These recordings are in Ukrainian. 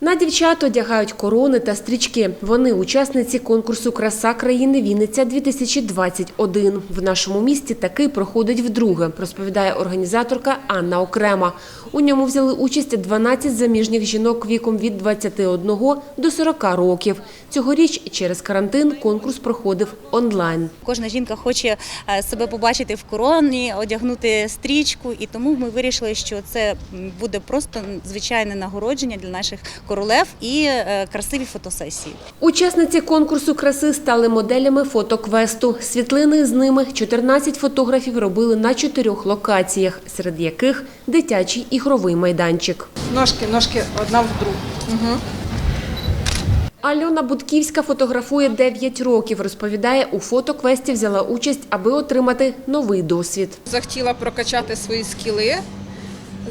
На дівчат одягають корони та стрічки. Вони учасниці конкурсу Краса країни Вінниця 2021 В нашому місті такий проходить вдруге, розповідає організаторка Анна Окрема. У ньому взяли участь 12 заміжніх жінок віком від 21 до 40 років. Цьогоріч через карантин конкурс проходив онлайн. Кожна жінка хоче е, себе побачити в короні, одягнути стрічку, і тому ми вирішили, що це буде просто звичайне нагородження для наших королев і е, красиві фотосесії. Учасниці конкурсу краси стали моделями фотоквесту. Світлини з ними 14 фотографів робили на чотирьох локаціях, серед яких дитячий ігровий майданчик. Ножки, ножки одна в другу. Угу. Альона Будківська фотографує 9 років. Розповідає, у фотоквесті взяла участь, аби отримати новий досвід. Захотіла прокачати свої скіли,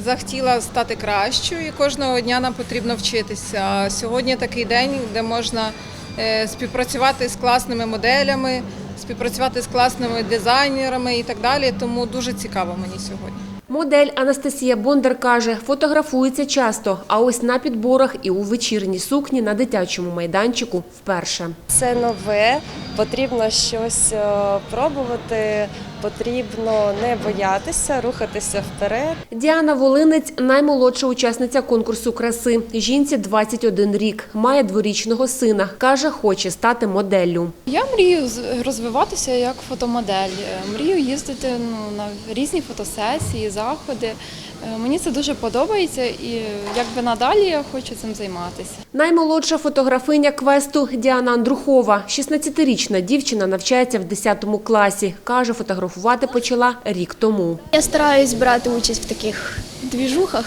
захотіла стати кращою, і кожного дня нам потрібно вчитися. Сьогодні такий день, де можна е, співпрацювати з класними моделями, співпрацювати з класними дизайнерами і так далі. Тому дуже цікаво мені сьогодні. Модель Анастасія Бондар каже, фотографується часто, а ось на підборах і у вечірній сукні на дитячому майданчику вперше. Це нове, потрібно щось е, пробувати, потрібно не боятися, рухатися вперед. Діана Волинець наймолодша учасниця конкурсу краси. Жінці 21 рік, має дворічного сина. Каже, хоче стати моделлю. Я мрію розвиватися як фотомодель. Е, Мрію їздити ну, на різні фотосесії, заходи. Е, Мені це дуже подобається і якби надалі я хочу цим займатися. Наймолодша фотографиня квесту Діана Андрухова. 16-річна дівчина навчається в 10 класі. Каже, фотографувати почала рік тому. Я стараюсь брати участь в таких двіжухах.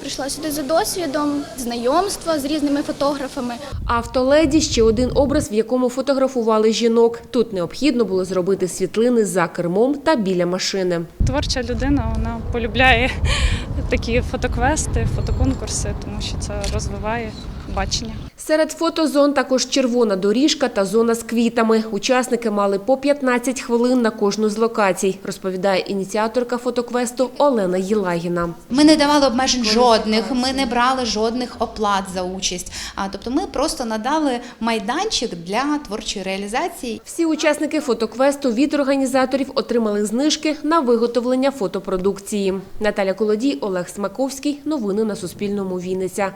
Прийшла сюди за досвідом, знайомства з різними фотографами. Автоледі ще один образ, в якому фотографували жінок. Тут необхідно було зробити світлини за кермом та біля машини. творча людина, вона полюбляє такі фотоквести, фотоконкурси, тому що це розвиває бачення. Серед фотозон також червона доріжка та зона з квітами. Учасники мали по 15 хвилин на кожну з локацій, розповідає ініціаторка фотоквесту Олена Єлагіна. Ми не давали обмежень жодних, ми не брали жодних оплат за участь. А тобто, ми просто надали майданчик для творчої реалізації. Всі учасники фотоквесту від організаторів отримали знижки на виготовлення фотопродукції. Наталя Колодій, Олег Смаковський. Новини на Суспільному. Вінниця.